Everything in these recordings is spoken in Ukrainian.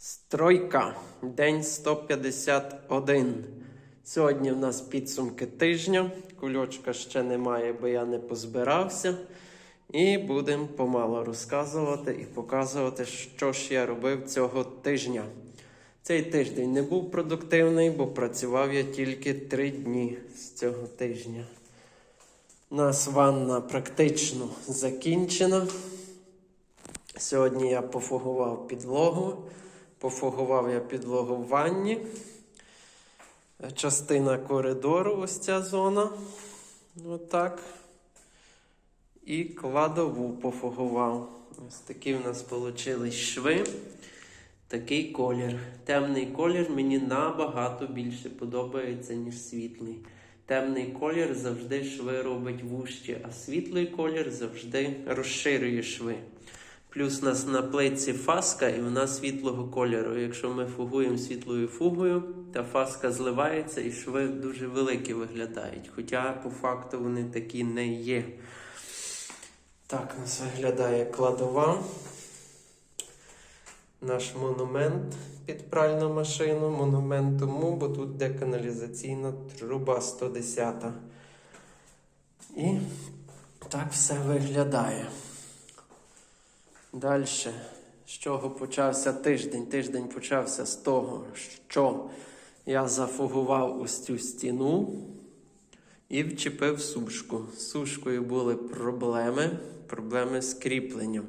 Стройка. День 151. Сьогодні в нас підсумки тижня. Кульочка ще немає, бо я не позбирався. І будемо помало розказувати і показувати, що ж я робив цього тижня. Цей тиждень не був продуктивний, бо працював я тільки три дні з цього тижня. У нас ванна практично закінчена. Сьогодні я пофугував підлогу. Пофугував я підлогу в ванні. Частина коридору, ось ця зона. Отак. І кладову пофугував. Ось такі в нас вийшли шви. Такий колір. Темний колір мені набагато більше подобається, ніж світлий. Темний колір завжди шви робить вужче, а світлий колір завжди розширює шви. Плюс у нас на плитці фаска і вона світлого кольору. Якщо ми фугуємо світлою фугою, та фаска зливається і шви дуже великі виглядають. Хоча по факту вони такі не є. Так у нас виглядає кладова. Наш монумент під пральну машину. Монумент тому, бо тут де каналізаційна труба 110. І так все виглядає. Далі, з чого почався тиждень? Тиждень почався з того, що я зафугував ось цю стіну і вчепив сушку. З сушкою були проблеми, проблеми з кріпленням.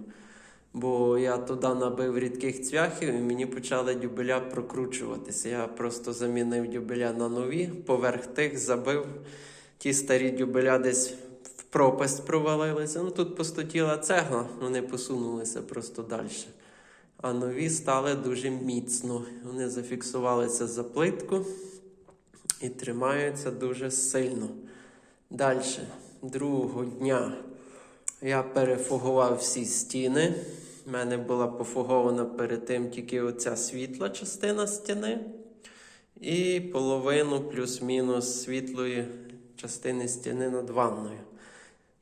Бо я туди набив рідких цвяхів і мені почали дюбеля прокручуватися. Я просто замінив дюбеля на нові, поверх тих забив ті старі дюбеля десь пропасть провалилися. Ну тут пустотіла цегла, вони посунулися просто далі. А нові стали дуже міцно. Вони зафіксувалися за плитку і тримаються дуже сильно. Далі, другого дня, я перефугував всі стіни. У мене була пофугована перед тим тільки оця світла частина стіни. І половину плюс-мінус світлої частини стіни над ванною.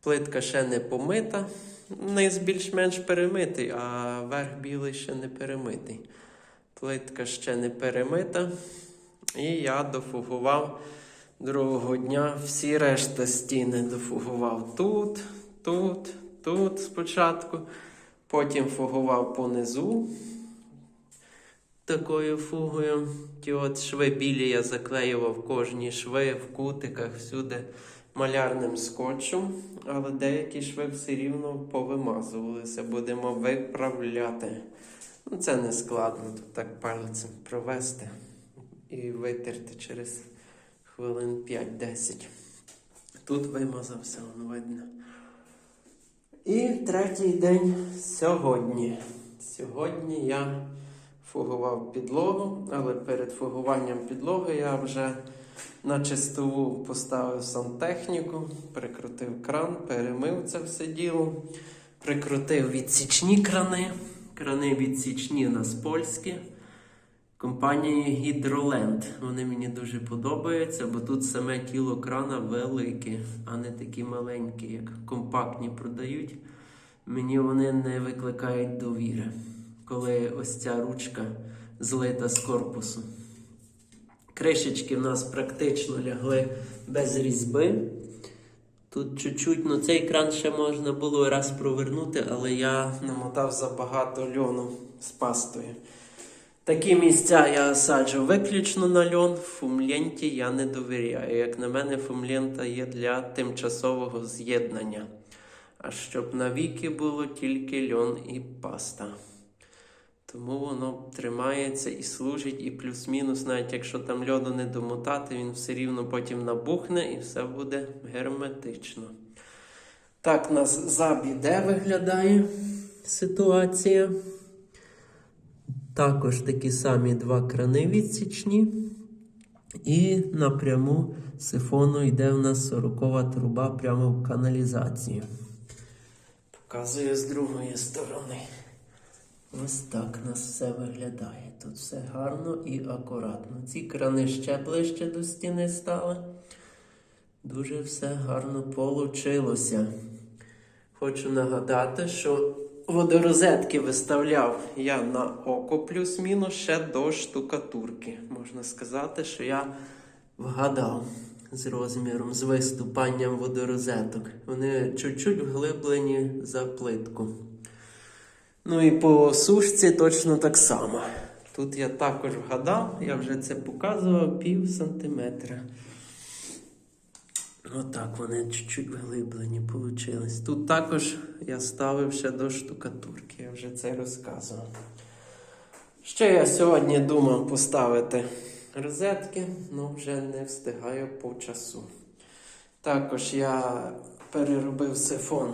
Плитка ще не помита, низ більш-менш перемитий, а верх білий ще не перемитий. Плитка ще не перемита. І я дофугував другого дня всі решта стіни дофугував тут, тут, тут спочатку. Потім фугував понизу такою фугою. Ті от шви білі я заклеював кожні шви в кутиках, всюди малярним скотчем, але деякі шви все рівно повимазувалися, будемо виправляти. Ну, це не складно, тут так пальцем провести і витерти через хвилин 5-10. Тут вимазався, воно видно. І третій день сьогодні. Сьогодні я фугував підлогу, але перед фугуванням підлоги я вже на чистову поставив сантехніку, прикрутив кран, перемив це все діло, прикрутив відсічні крани. Крани відсічні у нас польські. Компанії Гідроленд. Вони мені дуже подобаються, бо тут саме тіло крана велике, а не такі маленькі, як компактні продають. Мені вони не викликають довіри, коли ось ця ручка злита з корпусу. Кришечки в нас практично лягли без різьби. Тут чуть-чуть, ну цей кран ще можна було раз провернути, але я намотав забагато льону з пастою. Такі місця я саджу виключно на льон. Фумленті я не довіряю. Як на мене, фумлента є для тимчасового з'єднання. А щоб навіки було тільки льон і паста. Тому воно тримається і служить, і плюс-мінус, навіть якщо там льоду не домотати, він все рівно потім набухне і все буде герметично. Так, у нас за виглядає ситуація. Також такі самі два крани відсічні. І напряму сифону йде в нас 40 труба прямо в каналізацію. Показую з другої сторони. Ось так у нас все виглядає. Тут все гарно і акуратно. Ці крани ще ближче до стіни стали. Дуже все гарно получилося. Хочу нагадати, що водорозетки виставляв я на око плюс-мінус ще до штукатурки. Можна сказати, що я вгадав з розміром, з виступанням водорозеток. Вони чуть-чуть вглиблені за плитку. Ну і по сушці точно так само. Тут я також вгадав, я вже це показував пів сантиметра. Отак вони чуть-чуть вглиблені получились. Тут також я ставив ще до штукатурки, я вже це розказував. Ще я сьогодні думав поставити розетки, але вже не встигаю по часу. Також я переробив сифон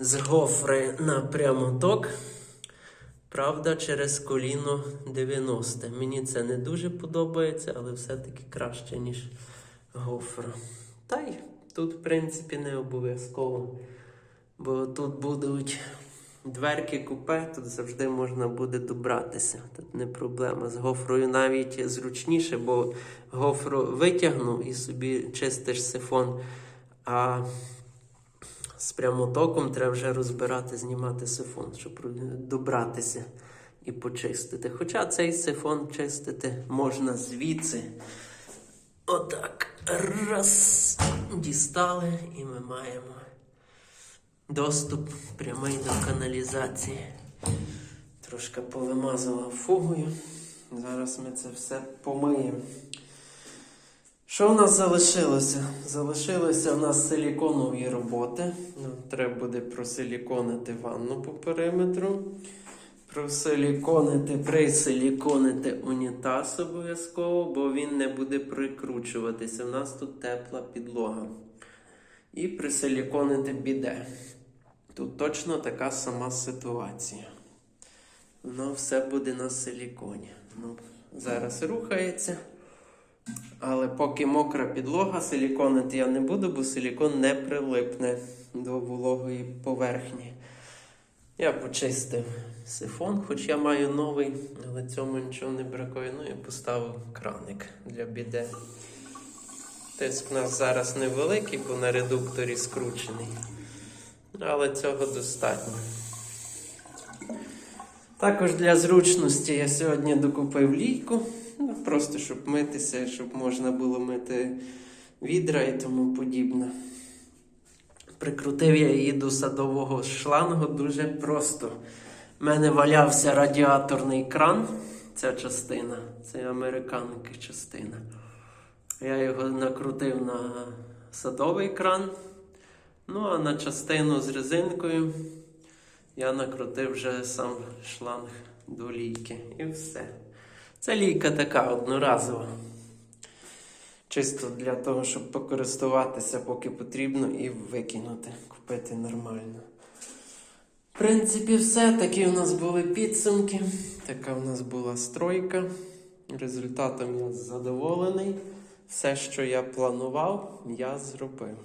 з гофри на прямоток. Правда, через коліно 90. Мені це не дуже подобається, але все-таки краще, ніж гофра. Та й тут, в принципі, не обов'язково. Бо тут будуть дверки купе, тут завжди можна буде добратися. Тут не проблема. З гофрою навіть зручніше, бо гофру витягнув і собі чистиш сифон. А з прямотоком треба вже розбирати, знімати сифон, щоб добратися і почистити. Хоча цей сифон чистити можна звідси. Отак. Раз. Дістали і ми маємо доступ прямий до каналізації. Трошки повимазував фугою. Зараз ми це все помиємо. Що у нас залишилося? Залишилися у нас силіконові роботи. Треба буде просиліконити ванну по периметру. Просиліконити, присиліконити унітаз обов'язково, бо він не буде прикручуватися. У нас тут тепла підлога. І присиліконити біде. Тут точно така сама ситуація. Воно все буде на силіконі. Ну, зараз рухається. Але поки мокра підлога, силіконити я не буду, бо силікон не прилипне до вологої поверхні. Я почистив сифон, хоч я маю новий, але цьому нічого не бракує. Ну і поставив краник для біде. Тиск у нас зараз невеликий, бо на редукторі скручений. Але цього достатньо. Також для зручності я сьогодні докупив лійку. Ну, просто щоб митися, щоб можна було мити відра і тому подібне. Прикрутив я її до садового шлангу дуже просто. У мене валявся радіаторний кран, ця частина, це американки частина. Я його накрутив на садовий кран. Ну, а на частину з резинкою я накрутив вже сам шланг до лійки. І все. Це лійка така одноразова. Чисто для того, щоб покористуватися, поки потрібно, і викинути, купити нормально. В принципі, все. Такі у нас були підсумки. Така у нас була стройка. Результатом я задоволений. Все, що я планував, я зробив.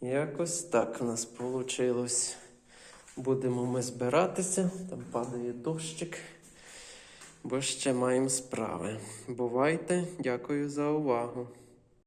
Якось так у нас вийшло. Будемо ми збиратися, там падає дощик, бо ще маємо справи. Бувайте, дякую за увагу.